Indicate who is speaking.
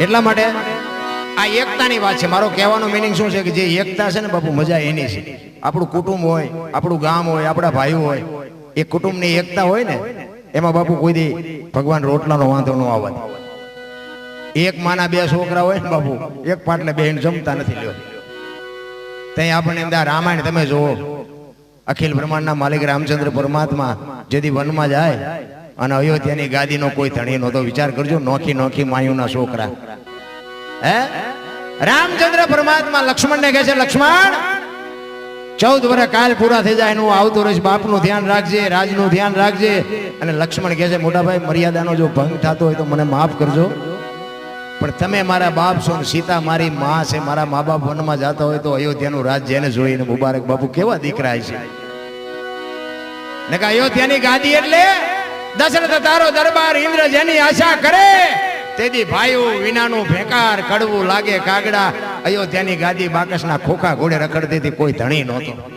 Speaker 1: એટલા માટે આ એકતાની વાત છે. મારો કહેવાનો મિનિંગ શું છે કે જે એકતા છે ને બાપુ, મજા એની છે. આપણું કુટુંબ હોય, આપણું ગામ હોય, આપણા ભાઈઓ હોય, એ કુટુંબની એકતા હોય ને, એમાં બાપુ કોઈ દી ભગવાન રોટલાનો વાંધો ન આવે. એક માના બે છોકરા હોય ને બાપુ, એક પાટલે બેન જમતા નથી લ્યો. ત્યાં આપણને એમ રામાયણ તમે જુઓ. અખિલ બ્રહ્માંડના માલિક રામચંદ્ર પરમાત્મા જેથી વનમાં જાય, અને અયોધ્યાની ગાદીનો કોઈ ધણી નહોતો, વિચાર કરજો, નોખી નોખી માયુના છોકરા. હે? રામચંદ્ર પરમાત્મા લક્ષ્મણને કહે છે, લક્ષ્મણ, ચૌદ વર્ષ કાલ પૂરા થઈ જાય એનું આવતું રહીશ. બાપનું ધ્યાન રાખજે, રાજનું ધ્યાન રાખજે. અને લક્ષ્મણ કહે છે, મોટાભાઈ, મર્યાદાનો જો ભંગ થતો હોય તો મને માફ કરજો. પણ તમે મારા બાપ છો સીતા મારી માં છે. મારા મા બાપ વનમાં જતા હોય તો અયોધ્યાનું રાજ જેને જોઈને મુબારક. બાપુ, કેવા દીકરા છે? ને કે અયોધ્યાની ગાદી એટલે દશરથ તારો દરબાર ઇન્દ્ર જેની આશા કરે. તેથી ભાઈઓ, વિનાનું ભેકાર, કડવું લાગે, કાગડા. અયોધ્યાની ગાદી બાકસના ખોખા ઘોડે રખડતી હતી, કોઈ ધણી નહોતો.